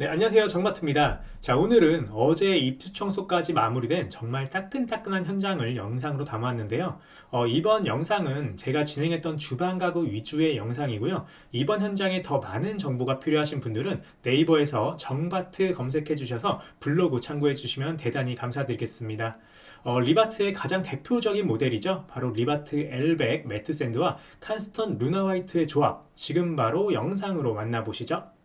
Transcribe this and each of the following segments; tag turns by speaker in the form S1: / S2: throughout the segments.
S1: 네, 안녕하세요. 정마트입니다. 자, 오늘은 어제 입주 청소까지 마무리된 정말 따끈따끈한 현장을 영상으로 담았는데요. 어, 이번 영상은 제가 진행했던 주방 가구 위주의 영상이고요. 이번 현장에 더 많은 정보가 필요하신 분들은 네이버에서 정바트 검색해 주셔서 블로그 참고해 주시면 대단히 감사드리겠습니다. 어, 리바트의 가장 대표적인 모델이죠. 바로 리바트 L100 매트 샌드와 칸스턴 루나 화이트의 조합. 지금 바로 영상으로 만나보시죠.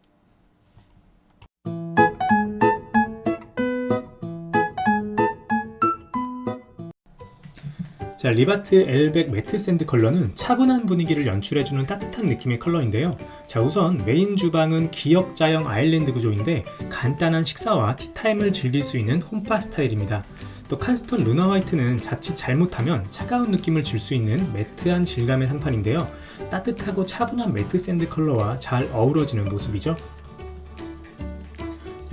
S1: 자, 리바트 L100 매트 샌드 컬러는 차분한 분위기를 연출해주는 따뜻한 느낌의 컬러인데요. 자, 우선 메인 주방은 기역자형 아일랜드 구조인데 간단한 식사와 티타임을 즐길 수 있는 홈파 스타일입니다. 또 칸스턴 루나 화이트는 자칫 잘못하면 차가운 느낌을 줄 수 있는 매트한 질감의 상판인데요. 따뜻하고 차분한 매트 샌드 컬러와 잘 어우러지는 모습이죠.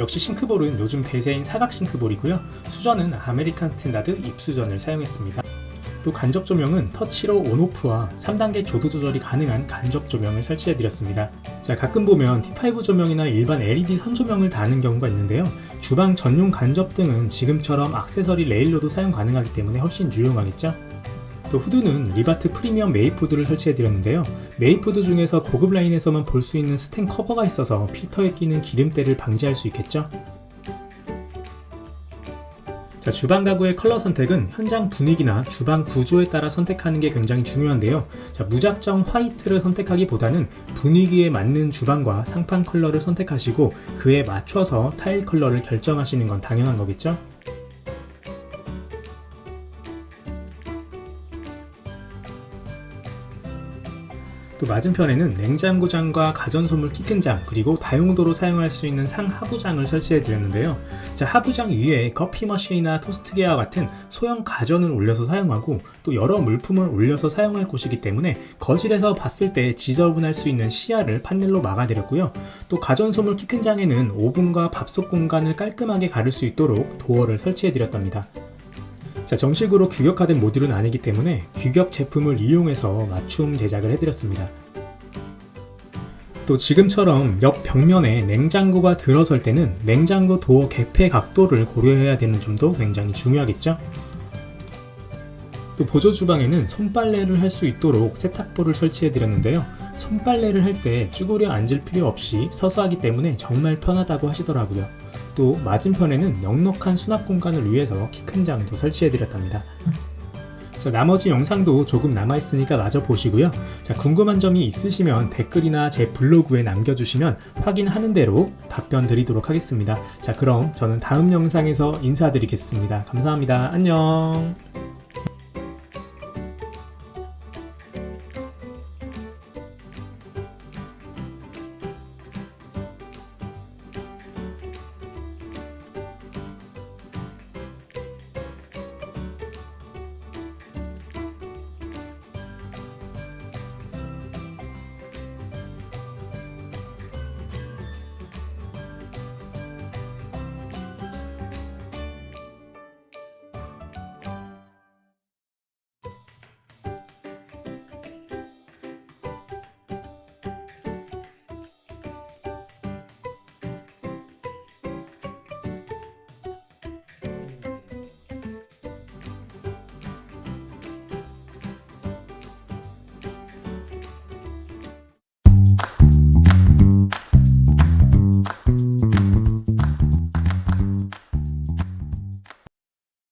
S1: 역시 싱크볼은 요즘 대세인 사각 싱크볼이고요. 수전은 아메리칸 스탠다드 입수전을 사용했습니다. 또 간접 조명은 터치로 온오프와 3단계 조도 조절이 가능한 간접 조명을 설치해 드렸습니다. 자, 가끔 보면 T5 조명이나 일반 LED 선 조명을 다는 경우가 있는데요. 주방 전용 간접 등은 지금처럼 액세서리 레일로도 사용 가능하기 때문에 훨씬 유용하겠죠? 또 후드는 리바트 프리미엄 메이푸드를 설치해 드렸는데요. 메이푸드 중에서 고급 라인에서만 볼 수 있는 스텐 커버가 있어서 필터에 끼는 기름때를 방지할 수 있겠죠? 자, 주방 가구의 컬러 선택은 현장 분위기나 주방 구조에 따라 선택하는 게 굉장히 중요한데요. 자, 무작정 화이트를 선택하기보다는 분위기에 맞는 주방과 상판 컬러를 선택하시고 그에 맞춰서 타일 컬러를 결정하시는 건 당연한 거겠죠? 또 맞은편에는 냉장고장과 가전소물 키큰장 그리고 다용도로 사용할 수 있는 상하부장을 설치해 드렸는데요. 자, 하부장 위에 커피 머신이나 토스트기와 같은 소형 가전을 올려서 사용하고 또 여러 물품을 올려서 사용할 곳이기 때문에 거실에서 봤을 때 지저분할 수 있는 시야를 판넬로 막아드렸고요. 또 가전소물 키큰장에는 오븐과 밥솥 공간을 깔끔하게 가릴 수 있도록 도어를 설치해 드렸답니다. 자, 정식으로 규격화된 모듈은 아니기 때문에 규격 제품을 이용해서 맞춤 제작을 해드렸습니다. 또 지금처럼 옆 벽면에 냉장고가 들어설 때는 냉장고 도어 개폐 각도를 고려해야 되는 점도 굉장히 중요하겠죠? 또 보조 주방에는 손빨래를 할 수 있도록 세탁볼을 설치해 드렸는데요. 손빨래를 할 때 쭈그려 앉을 필요 없이 서서 하기 때문에 정말 편하다고 하시더라고요. 또 맞은편에는 넉넉한 수납 공간을 위해서 키 큰 장도 설치해 드렸답니다. 자, 나머지 영상도 조금 남아있으니까 마저 보시고요. 자, 궁금한 점이 있으시면 댓글이나 제 블로그에 남겨주시면 확인하는 대로 답변 드리도록 하겠습니다. 자, 그럼 저는 다음 영상에서 인사드리겠습니다. 감사합니다. 안녕!